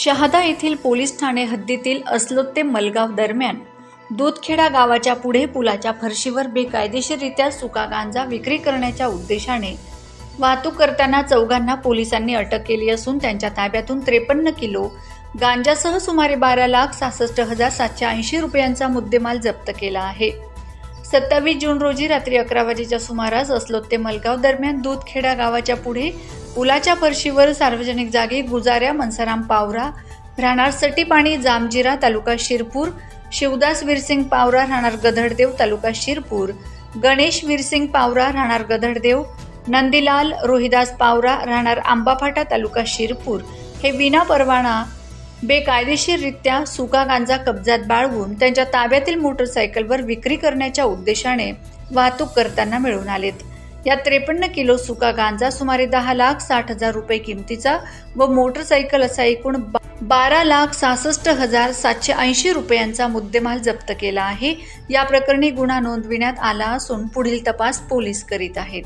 शहादा येथील पोलीस ठाणे हद्दीतील अस्लोद ते मलगाव दरम्यान दूधखेडा गावाच्या पुढे पुलाच्या फरशीवर बेकायदेशीररित्या सुका गांजा विक्री करण्याच्या उद्देशाने वाहतूक करताना चौघांना पोलिसांनी अटक केली असून त्यांच्या ताब्यातून त्रेपन्न किलो गांजासह सुमारे बारा लाख सहासष्ट हजार सातशे ऐंशी रुपयांचा मुद्देमाल जप्त केला आहे. सत्तावीस जून रोजी रात्री अकरा वाजेच्या सुमारास अस्लोद ते मलगाव दरम्यान दूधखेडा गावाच्या पुढे पुलाच्या फरशीवर सार्वजनिक जागी गुजाऱ्या मनसाराम पावरा राहणार सटीपाणी जामजिरा तालुका शिरपूर शिवदास वीरसिंग पावरा राहणार गधडदेव तालुका शिरपूर गणेश वीरसिंग पावरा राहणार गधडदेव नंदीलाल रोहिदास पावरा राहणार आंबाफाटा तालुका शिरपूर. हे विना परवाना बेकायदेशीररित्या सुका गांजा कब्जात बाळगून त्यांच्या ताब्यातील मोटरसायकलवर विक्री करण्याच्या उद्देशाने वाहतूक करताना मिळून आलेत. या त्रेपन्न किलो सुका गांजा सुमारे दहा लाख साठ हजार रुपये किमतीचा व मोटरसायकल असा एकूण बारा लाख सहासष्ट हजार सातशे ऐंशी रुपयांचा मुद्देमाल जप्त केला आहे. या प्रकरणी गुन्हा नोंदविण्यात आला असून पुढील तपास पोलीस करीत आहेत.